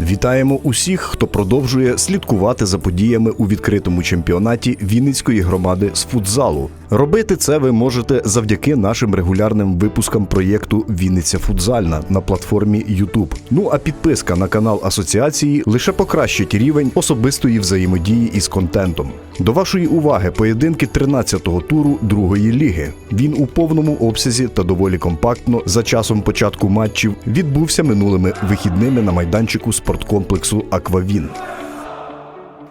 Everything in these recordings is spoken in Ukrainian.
Вітаємо усіх, хто продовжує слідкувати за подіями у відкритому чемпіонаті Вінницької громади з футзалу. Робити це ви можете завдяки нашим регулярним випускам проєкту Вінниця Футзальна на платформі YouTube. Ну а підписка на канал асоціації лише покращить рівень особистої взаємодії із контентом. До вашої уваги поєдинки 13-го туру другої ліги. Він у повному обсязі та доволі компактно за часом початку матчів відбувся минулими вихідними на майданчику спорткомплексу Аквавін.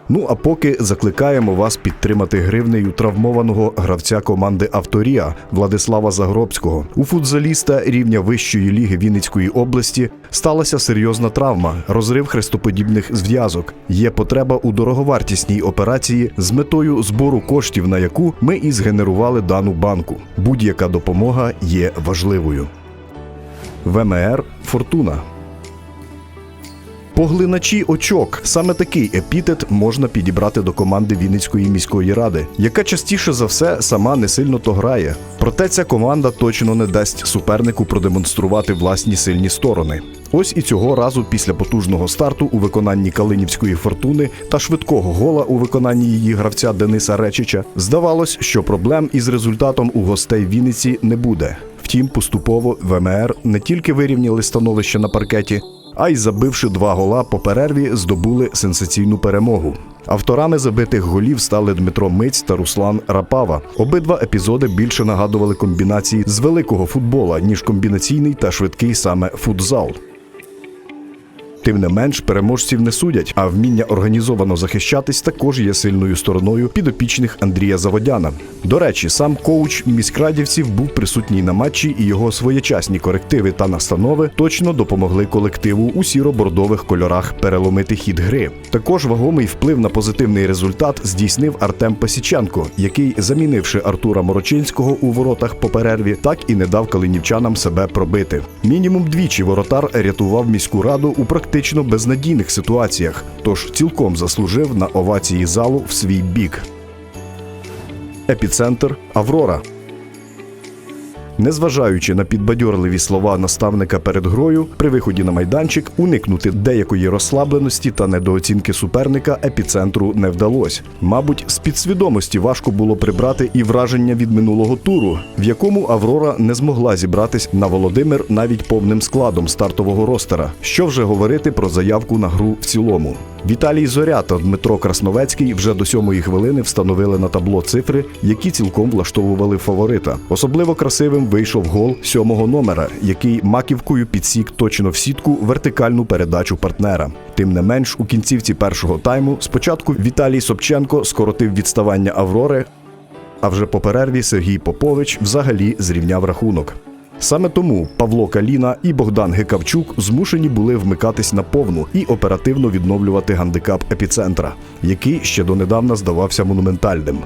Ну а поки закликаємо вас підтримати гривнею травмованого гравця команди Авторія Владислава Загробського. У футзаліста рівня вищої ліги Вінницької області сталася серйозна травма, розрив хрестоподібних зв'язок. Є потреба у дороговартісній операції з метою збору коштів, на яку ми і згенерували дану банку. Будь-яка допомога є важливою. ВМР Фортуна. Поглиначі очок саме такий епітет можна підібрати до команди Вінницької міської ради, яка частіше за все сама не сильно то грає. Проте ця команда точно не дасть супернику продемонструвати власні сильні сторони. Ось і цього разу після потужного старту у виконанні Калинівської фортуни та швидкого гола у виконанні її гравця Дениса Речича здавалось, що проблем із результатом у гостей Вінниці не буде. Втім, поступово ВМР не тільки вирівняли становище на паркеті, а й забивши два гола по перерві, здобули сенсаційну перемогу. Авторами забитих голів стали Дмитро Миць та Руслан Рапава. Обидва епізоди більше нагадували комбінації з великого футбола, ніж комбінаційний та швидкий саме футзал. Тим не менш, переможців не судять, а вміння організовано захищатись також є сильною стороною підопічних Андрія Заводяна. До речі, сам коуч міськрадівців був присутній на матчі, і його своєчасні корективи та настанови точно допомогли колективу у сіро-бордових кольорах переломити хід гри. Також вагомий вплив на позитивний результат здійснив Артем Пасіченко, який, замінивши Артура Морочинського у воротах по перерві, так і не дав калинівчанам себе пробити. Мінімум двічі воротар рятував міську раду у практично безнадійних ситуаціях, тож цілком заслужив на овації залу в свій бік. Епіцентр Аврора. Незважаючи на підбадьорливі слова наставника перед грою, при виході на майданчик уникнути деякої розслабленості та недооцінки суперника епіцентру не вдалося. Мабуть, з підсвідомості важко було прибрати і враження від минулого туру, в якому Аврора не змогла зібратись на Володимир навіть повним складом стартового ростера. Що вже говорити про заявку на гру в цілому. Віталій Зоря та Дмитро Красновецький вже до сьомої хвилини встановили на табло цифри, які цілком влаштовували фаворита. Особливо красивим вийшов гол сьомого номера, який маківкою підсік точно в сітку вертикальну передачу партнера. Тим не менш, у кінцівці першого тайму спочатку Віталій Собченко скоротив відставання Аврори, а вже по перерві Сергій Попович взагалі зрівняв рахунок. Саме тому Павло Каліна і Богдан Гекавчук змушені були вмикатись на повну і оперативно відновлювати гандикап епіцентра, який ще донедавна здавався монументальним.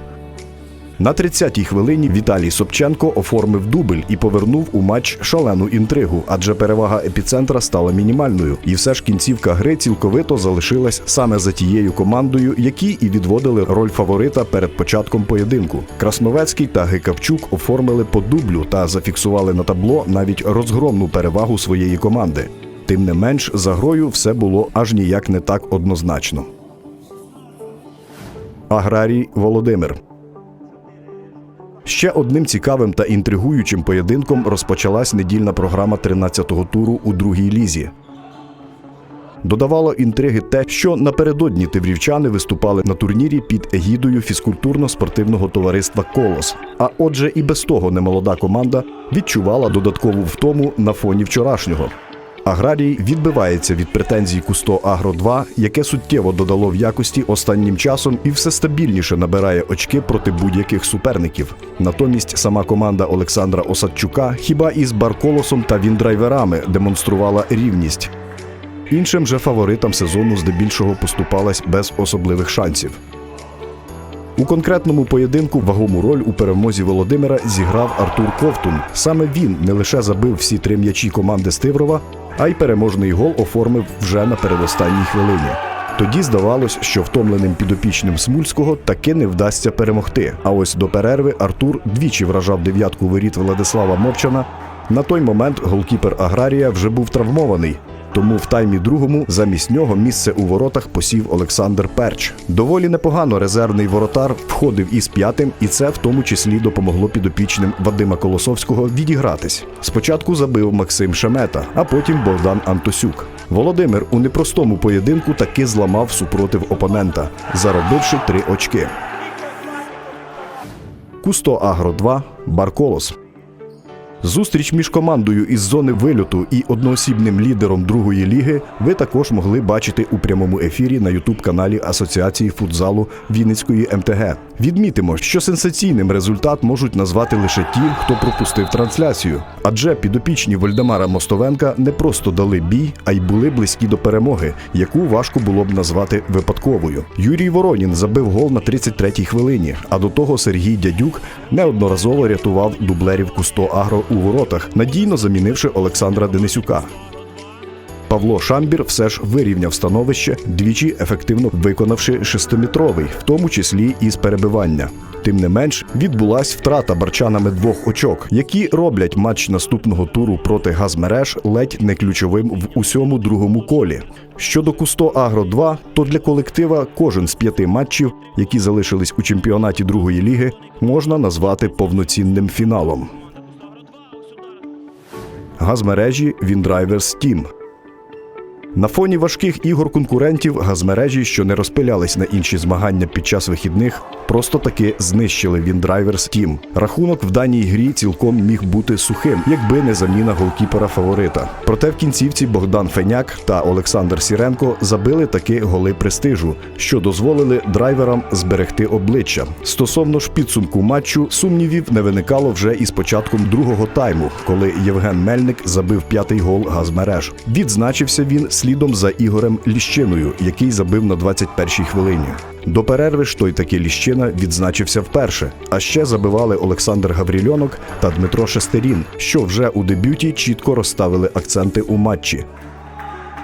На 30-й хвилині Віталій Собченко оформив дубль і повернув у матч шалену інтригу, адже перевага епіцентра стала мінімальною, і все ж кінцівка гри цілковито залишилась саме за тією командою, які і відводили роль фаворита перед початком поєдинку. Красновецький та Гикавчук оформили по дублю та зафіксували на табло навіть розгромну перевагу своєї команди. Тим не менш, за грою все було аж ніяк не так однозначно. Аграрій Володимир. Ще одним цікавим та інтригуючим поєдинком розпочалась недільна програма 13-го туру у другій лізі. Додавало інтриги те, що напередодні тиврівчани виступали на турнірі під егідою фізкультурно-спортивного товариства Колос. А отже, і без того немолода команда відчувала додаткову втому на фоні вчорашнього. Аграрій відбивається від претензій Кусто Агро 2, яке суттєво додало в якості останнім часом і все стабільніше набирає очки проти будь-яких суперників. Натомість сама команда Олександра Осадчука хіба із Барколосом та Віндрайверами демонструвала рівність. Іншим же фаворитам сезону здебільшого поступалась без особливих шансів. У конкретному поєдинку вагому роль у перемозі Володимира зіграв Артур Ковтун. Саме він не лише забив всі три м'ячі команди Стиврова, а й переможний гол оформив вже на передостанній хвилині. Тоді здавалось, що втомленим підопічним Смульського таки не вдасться перемогти. А ось до перерви Артур двічі вражав дев'ятку воріт Владислава Мовчана. На той момент голкіпер Аграрія вже був травмований. Тому в таймі другому замість нього місце у воротах посів Олександр Перч. Доволі непогано резервний воротар входив із п'ятим, і це в тому числі допомогло підопічним Вадима Колосовського відігратись. Спочатку забив Максим Шемета, а потім Богдан Антосюк. Володимир у непростому поєдинку таки зламав супротив опонента, заробивши три очки. Кусто Агро 2 Барколос. Зустріч між командою із зони вильоту і одноосібним лідером другої ліги ви також могли бачити у прямому ефірі на ютуб-каналі Асоціації футзалу Вінницької МТГ. Відмітимо, що сенсаційним результат можуть назвати лише ті, хто пропустив трансляцію. Адже підопічні Вольдемара Мостовенка не просто дали бій, а й були близькі до перемоги, яку важко було б назвати випадковою. Юрій Воронін забив гол на 33-й хвилині, а до того Сергій Дядюк неодноразово рятував дублерів Кусто Агро у воротах, надійно замінивши Олександра Денисюка. Павло Шамбір все ж вирівняв становище, двічі ефективно виконавши шестиметровий, в тому числі і з перебивання. Тим не менш, відбулась втрата барчанами двох очок, які роблять матч наступного туру проти газмереж ледь не ключовим в усьому другому колі. Щодо Кусто Агро 2, то для колектива кожен з п'яти матчів, які залишились у чемпіонаті другої ліги, можна назвати повноцінним фіналом. Газмережі Віндрайверс Тім. На фоні важких ігор конкурентів газмережі, що не розпилялись на інші змагання під час вихідних, просто таки знищили Віндрайверс Тім. Рахунок в даній грі цілком міг бути сухим, якби не заміна голкіпера фаворита. Проте в кінцівці Богдан Феняк та Олександр Сіренко забили таки голи престижу, що дозволили драйверам зберегти обличчя. Стосовно ж підсумку матчу, сумнівів не виникало вже із початком другого тайму, коли Євген Мельник забив п'ятий гол газмереж. Відзначився він слідом за Ігорем Ліщиною, який забив на 21-й хвилині. До перерви ж той таки Ліщина відзначився вперше. А ще забивали Олександр Гаврільонок та Дмитро Шестерін, що вже у дебюті чітко розставили акценти у матчі.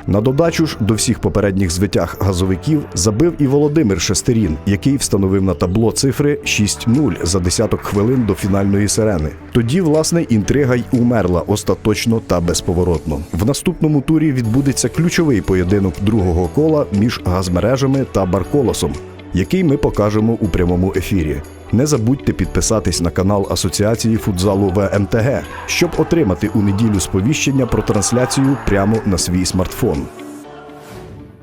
На додачу ж до всіх попередніх звитяг газовиків забив і Володимир Шестерін, який встановив на табло цифри 6-0 за десяток хвилин до фінальної сирени. Тоді, власне, інтрига й умерла остаточно та безповоротно. В наступному турі відбудеться ключовий поєдинок другого кола між газмережами та Барколосом, який ми покажемо у прямому ефірі. Не забудьте підписатись на канал Асоціації футзалу ВМТГ, щоб отримати у неділю сповіщення про трансляцію прямо на свій смартфон.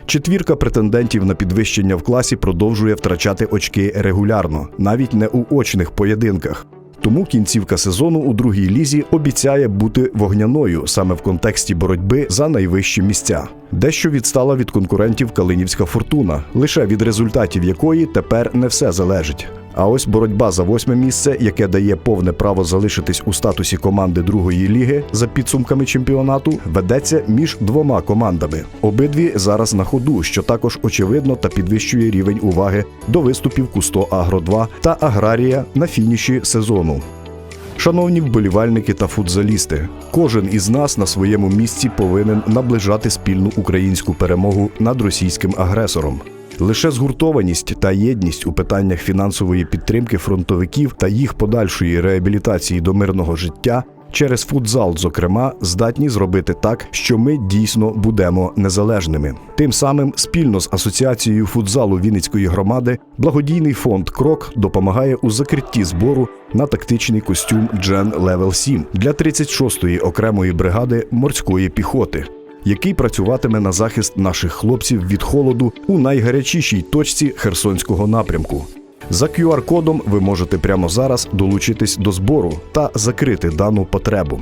Четвірка претендентів на підвищення в класі продовжує втрачати очки регулярно, навіть не у очних поєдинках. Тому кінцівка сезону у другій лізі обіцяє бути вогняною саме в контексті боротьби за найвищі місця. Дещо відстала від конкурентів Калинівська фортуна, лише від результатів якої тепер не все залежить. А ось боротьба за восьме місце, яке дає повне право залишитись у статусі команди другої ліги за підсумками чемпіонату, ведеться між двома командами. Обидві зараз на ходу, що також очевидно та підвищує рівень уваги до виступів Кусто Агро 2 та Аграрія на фініші сезону. Шановні вболівальники та футзалісти, кожен із нас на своєму місці повинен наближати спільну українську перемогу над російським агресором. Лише згуртованість та єдність у питаннях фінансової підтримки фронтовиків та їх подальшої реабілітації до мирного життя через футзал, зокрема, здатні зробити так, що ми дійсно будемо незалежними. Тим самим спільно з асоціацією футзалу Вінницької громади благодійний фонд Крок допомагає у закритті збору на тактичний костюм Джен Левел 7 для 36-ї окремої бригади морської піхоти який працюватиме на захист наших хлопців від холоду у найгарячішій точці Херсонського напрямку. За QR-кодом ви можете прямо зараз долучитись до збору та закрити дану потребу.